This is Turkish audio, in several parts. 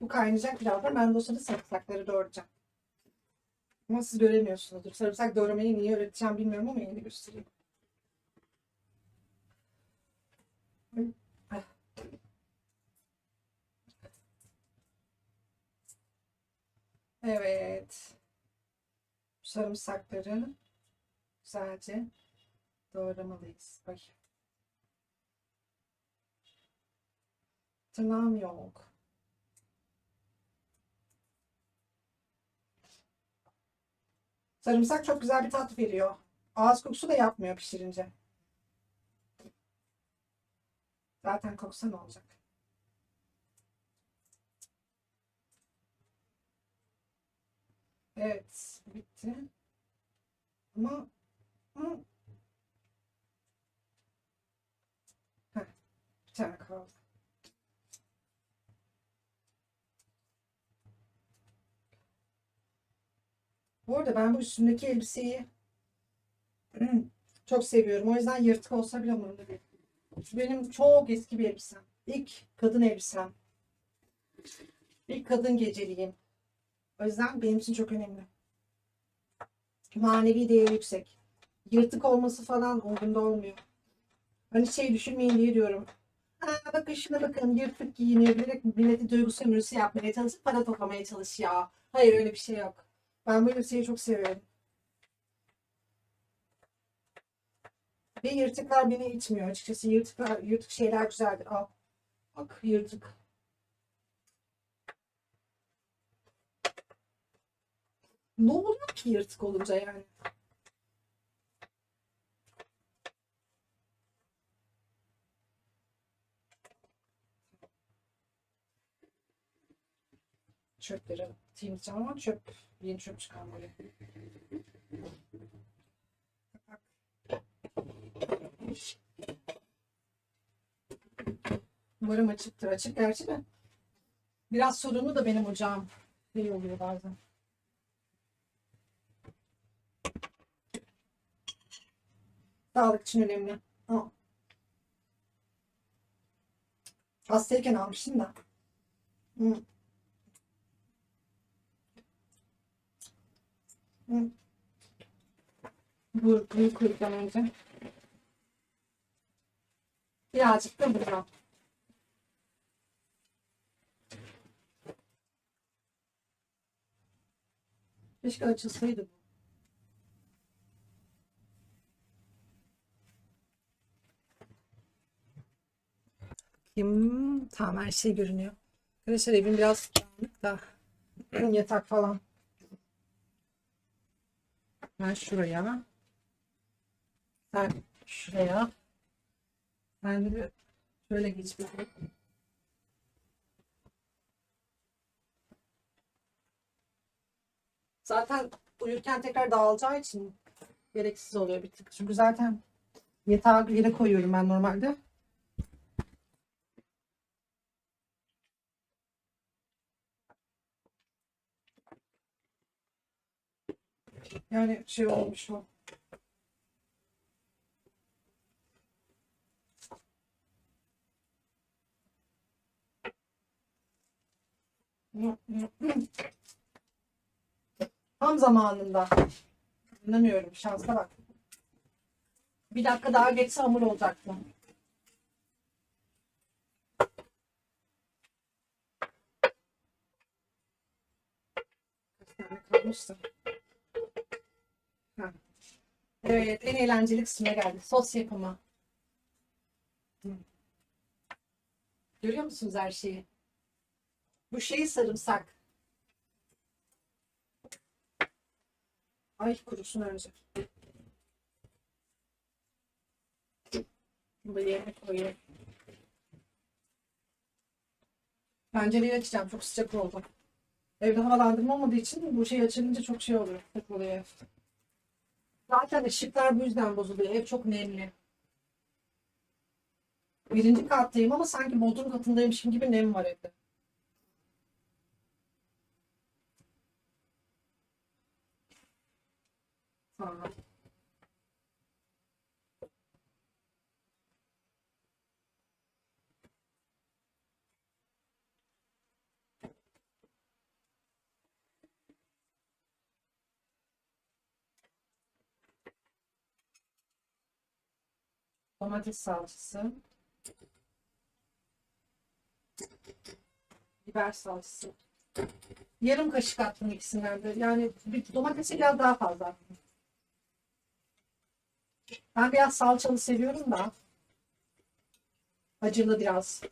Bu kaynayacak birazdan. Ben de o sırada sarımsakları doğrayacağım. Ama siz göremiyorsunuzdur. Sarımsak doğramayı niye öğreteceğim bilmiyorum ama yeni göstereyim. Evet. Sarımsakları güzelce doğramalıyız. Ay. Tırnağım yok. Sarımsak çok güzel bir tat veriyor. Ağız kokusu da yapmıyor pişirince. Zaten koksa ne olacak? Evet, bitti. Ama hı. Heh, bir tane kaldı. Bu arada ben bu üstümdeki elbiseyi çok seviyorum. O yüzden yırtık olsa bile umurumda değil. Benim çok eski bir elbisem. İlk kadın elbisem. İlk kadın geceliğim. O yüzden benim için çok önemli. Manevi değeri yüksek. Yırtık olması falan umurumda olmuyor. Hani şey düşünmeyin diye diyorum. Ha, bakın bakın yırtık giyiniyor bilerek milleti duygu sömürüsü yapmaya çalışıp para toplamaya çalışıyor. Hayır öyle bir şey yok. Ben bu elbiseyi çok seviyorum. Ve yırtıklar beni itmiyor açıkçası. Yırtıklar, yırtık şeyler güzeldir. Al. Bak yırtık. Ne oluyor ki yırtık olunca yani? Çöpleri temizleyeceğim ama çöp, yeni çöp çıkarmalıyım. Umarım açıktır. Açık gerçi de. Biraz sorunlu da benim ocağım. Şey oluyor bazen. Sağlık için önemli. Aa. Hastayken almıştım da. Hı. Bu bunu koyduktan önce. Birazcık da buradan. Keşke açılsaydı bu. Kim? Tamam her şey görünüyor. Arkadaşlar evim biraz dağınık da yatak falan. Ben şuraya. Sen şuraya. Ben de şöyle geç bir. Zaten uyurken tekrar dağılacağı için gereksiz oluyor bir tık. Çünkü zaten yatağı yere koyuyorum ben normalde. Yani şey olmuş o. Tam zamanında. İnanıyorum. Şansa bak. Bir dakika daha geçse hamur olacaktı. Kaç tane kalmıştı? Evet, en eğlenceli kısmına geldi. Sos yapımı. Görüyor musunuz her şeyi? Bu şey sarımsak. Ay kurusun önce. Da yerine koyayım. Pencereyi açacağım. Çok sıcak oldu. Evde havalandırma olmadığı için bu şey açılınca çok şey oluyor. Sıcak oluyor. Zaten ışıklar bu yüzden bozuluyor. Ev çok nemli. Birinci kattayım ama sanki bodrum katındaymışım gibi nem var evde. Sonra. Domates salçası. Biber salçası. Yarım kaşık attım ikisinden de. Yani bir domatesi biraz daha fazla. Ben biraz salçalı seviyorum da. Acılı biraz.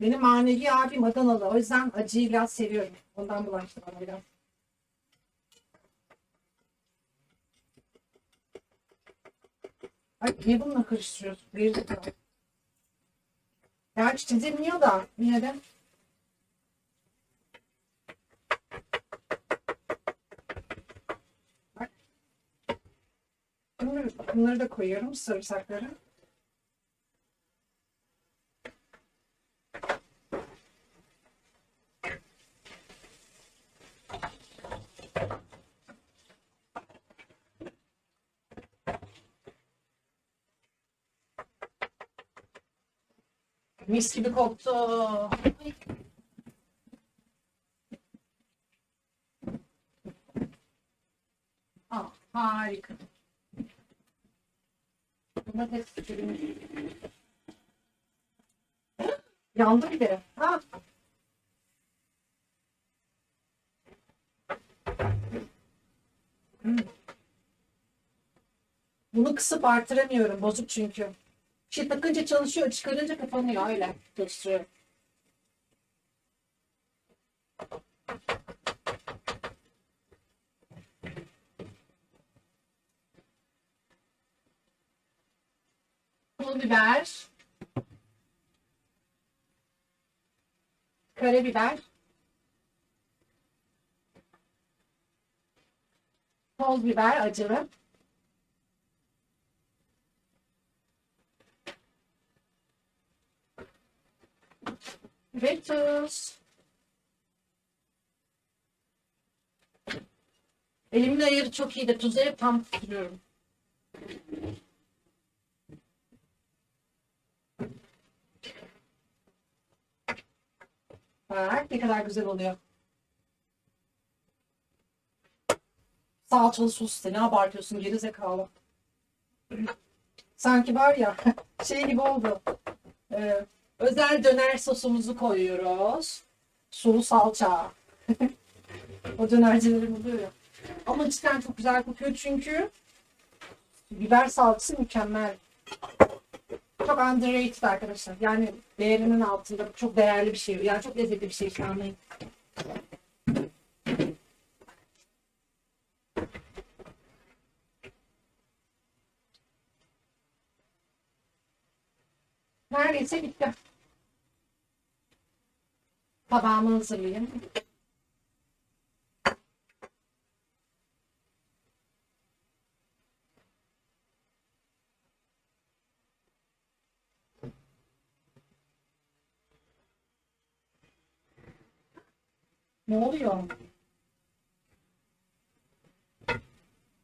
Benim manevi abim Adanalı. O yüzden acıyı biraz seviyorum. Ondan bulaştı bana biraz. Ay niye bununla karıştırıyorsun? Bir dakika. Gerçi çizilmiyor da yine de. Bak. Bunları, bunları da koyuyorum sarımsakları. Mis gibi koktu. Ay. Ah, harika. Domates sürümü. Yandı bir de. Ha. Hmm. Bunu kısıp artıramıyorum. Bozuk çünkü. Şey takınca çalışıyor, çıkarınca kapanıyor öyle çalıştırıyorum. Pul biber. Karabiber. Toz biber acılı. Ve tuz. Elimin ayarı çok iyi de hep tam tutuyorum. Bak ne kadar güzel oluyor. Salçalı sos ne abartıyorsun geri zekalı. Sanki var ya şey gibi oldu. Ee, özel döner sosumuzu koyuyoruz. Sulu salça. o dönercilerin oluyor. Ama cidden çok güzel kokuyor çünkü biber salçası mükemmel. Çok underrated arkadaşlar. Yani değerinin altında çok değerli bir şey. Yani çok lezzetli bir şey işte anlayın. Neredeyse bitti. Tabağımı hazırlayayım. Ne oluyor?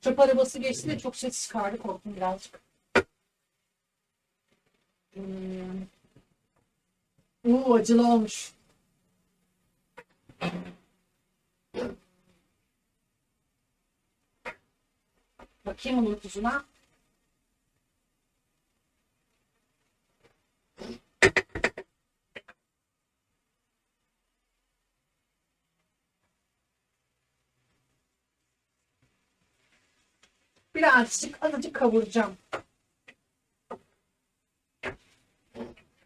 Çöp arabası geçti de çok ses çıkardı korktum birazcık. Hmm. Uuu acılı olmuş. Bakayım onun tuzuna. Birazcık azıcık kavuracağım.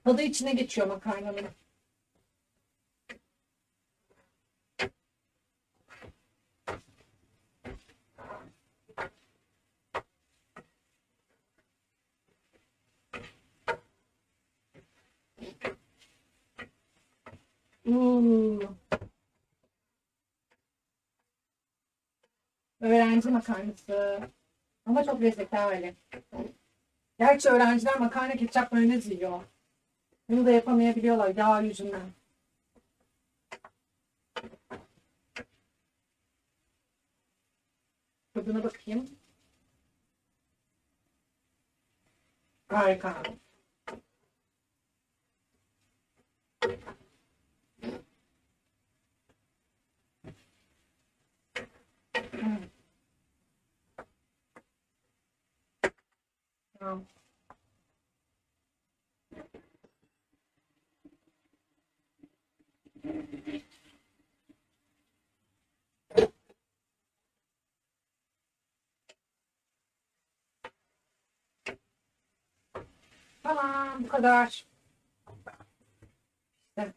Tadı içine geçiyor makarnanın. Hmm. Öğrenci makarnası. Ama çok lezzetli öyle. Gerçi öğrenciler makarna ketçap mayonez yiyor. Bunu da yapamayabiliyorlar yağ yüzünden. Tadına bakayım. Harika. Tamam. Bu kadar. İşte.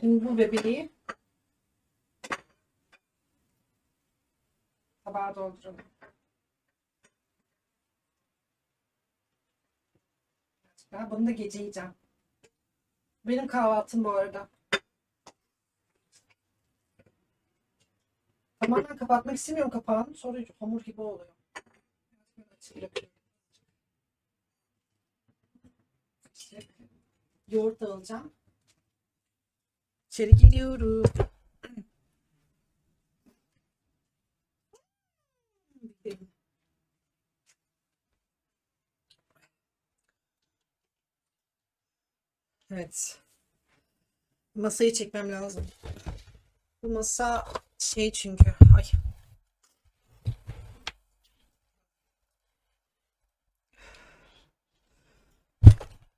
Şimdi bu bebeği tabağa dolduralım. Ben bunu da gece yiyeceğim. Benim kahvaltım bu arada. Tamamen kapatmak istemiyorum kapağını. Sonra hamur gibi oluyor. İşte yoğurt alacağım. İçeri geliyorum. Evet. Masayı çekmem lazım. Bu masa şey çünkü. Ay.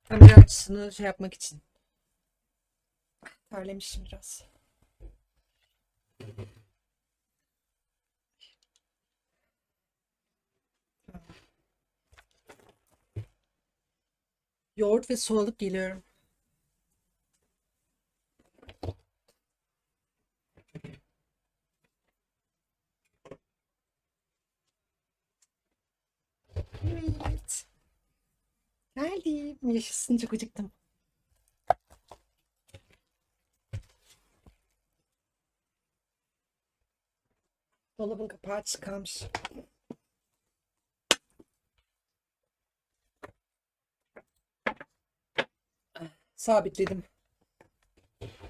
Kamera açısını şey yapmak için. Terlemişim biraz. Yoğurt ve su alıp geliyorum. Evet. Geldim. Yaşasın çok acıktım. Dolabın kapağı açık kalmış. Sabitledim.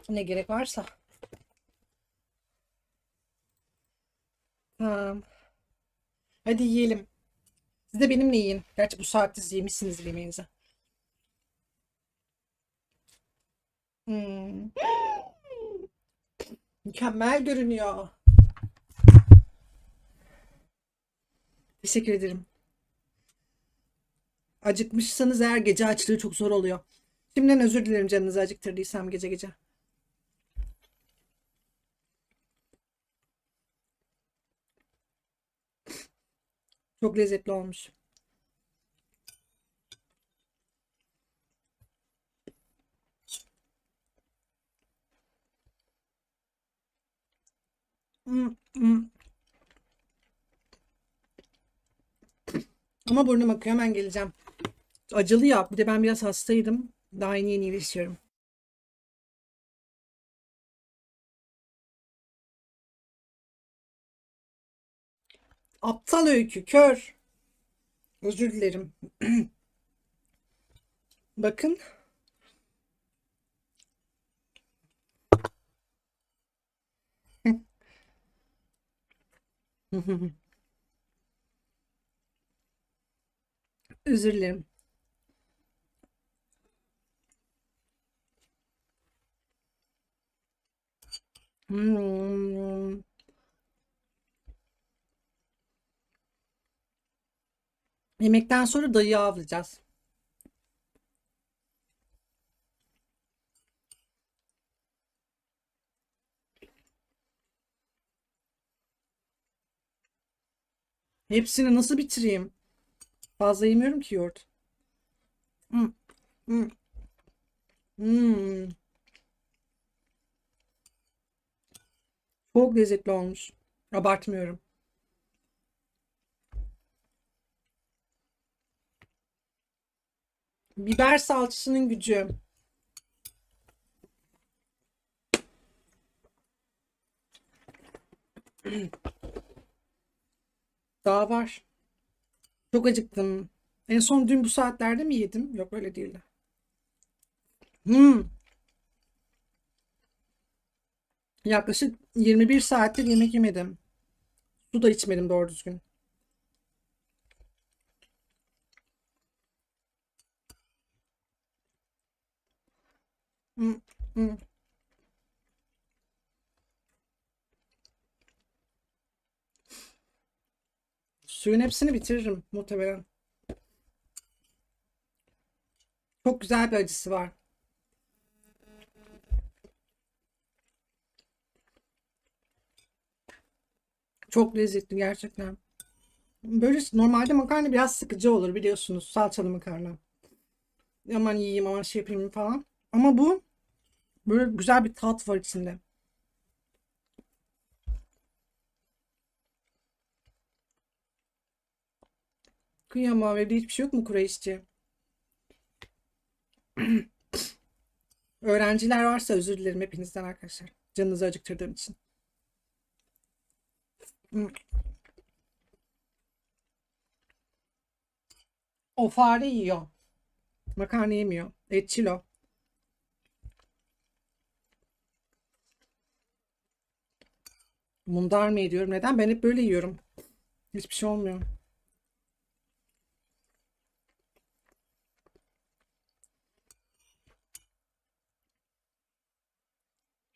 Ne gerek varsa. Tamam. Hadi yiyelim. Siz de benimle yiyin. Gerçi bu saatte siz yemişsiniz yemeğinizi. Hmm. Mükemmel görünüyor. Teşekkür ederim. Acıkmışsanız eğer gece açlığı çok zor oluyor. Şimdiden özür dilerim canınızı acıktırdıysam gece gece. Çok lezzetli olmuş. Ama burnum akıyor hemen geleceğim. Acılı ya. Bir de ben biraz hastaydım. Daha yeni yeni iyileşiyorum. Aptal öykü, kör. Özür dilerim. Bakın. Özür dilerim. Hmm. Yemekten sonra dayıyı avlayacağız. Hepsini nasıl bitireyim? Fazla yemiyorum ki yoğurt. Hmm. Hmm. Hmm. Çok lezzetli olmuş. Abartmıyorum. Biber salçasının gücü. Daha var. Çok acıktım. En son dün bu saatlerde mi yedim? Yok öyle değildi. Hmm. Yaklaşık 21 saattir yemek yemedim. Su da içmedim doğru düzgün. Hmm, hmm. Suyun hepsini bitiririm muhtemelen. Çok güzel bir acısı var. Çok lezzetli gerçekten. Böyle normalde makarna biraz sıkıcı olur biliyorsunuz. Salçalı makarna. Aman yiyeyim aman şey yapayım falan. Ama bu böyle güzel bir tat var içinde. Kıyamam evde hiçbir şey yok mu Kureyşçi? Öğrenciler varsa özür dilerim hepinizden arkadaşlar. Canınızı acıktırdığım için. O fare yiyor. Makarna yemiyor. Etçil o. Mundar mı ediyorum? Neden? Ben hep böyle yiyorum. Hiçbir şey olmuyor.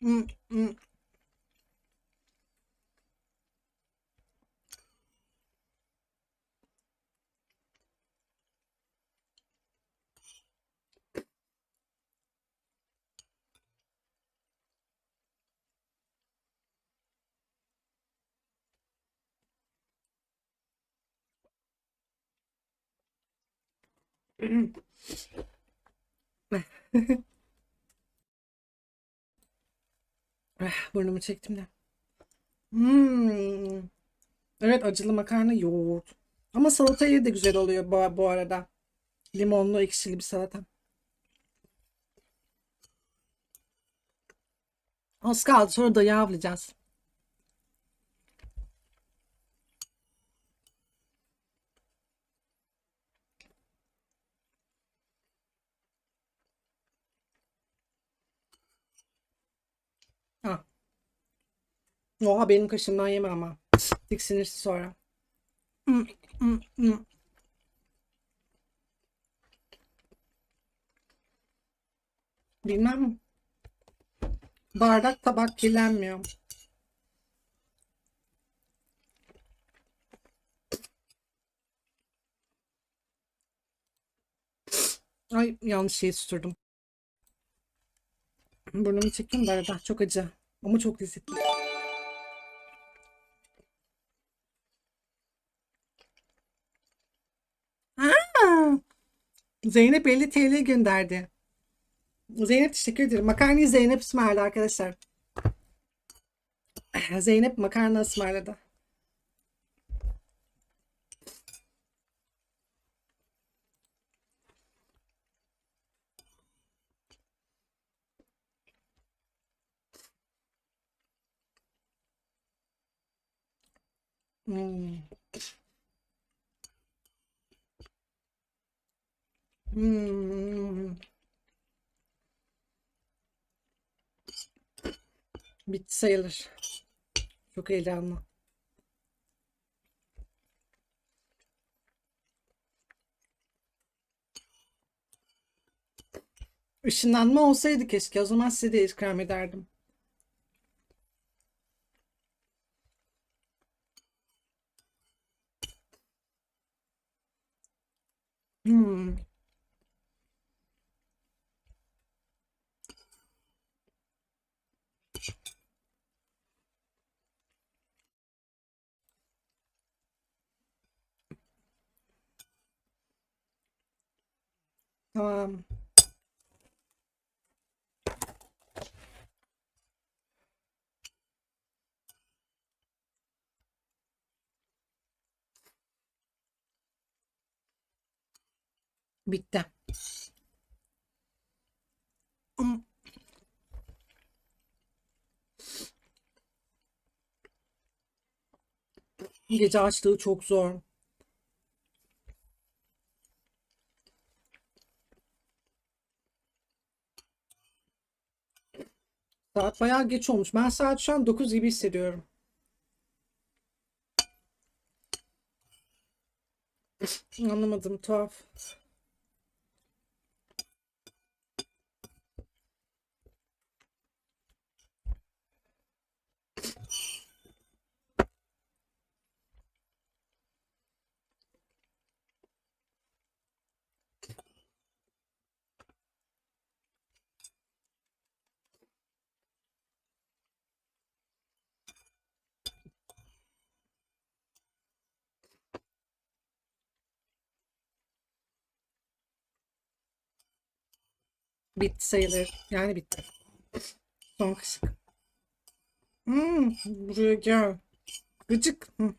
Hmm, hmm. Eh, burnumu çektim de. Hmm. Evet acılı makarna yoğurt. Ama salatayı da güzel oluyor bu, bu arada. Limonlu ekşili bir salata. Az kaldı sonra dayı avlayacağız. Ha. Oha benim kaşımdan yeme ama. Tiksinirsin sonra. Hmm. Bilmem. Bardak tabak kirlenmiyor. Ay yanlış şeyi susturdum. Burnumu çekiyorum da arada. Çok acı. Ama çok lezzetli. Zeynep 50 TL gönderdi. Zeynep teşekkür ederim. Makarnayı Zeynep ısmarladı arkadaşlar. Zeynep makarna ısmarladı. Hmm. Hmm. Bitti sayılır. Çok heyecanlı. Işınlanma olsaydı keşke. O zaman size de ikram ederdim. Hmm. Tamam. Bitti. Gece açlığı çok zor. Saat bayağı geç olmuş. Ben saat şu an 9 gibi hissediyorum. Anlamadım tuhaf. Bitti sayılır. Yani bitti. Son kaşık. Hmm, buraya gel. Gıcık. Hı.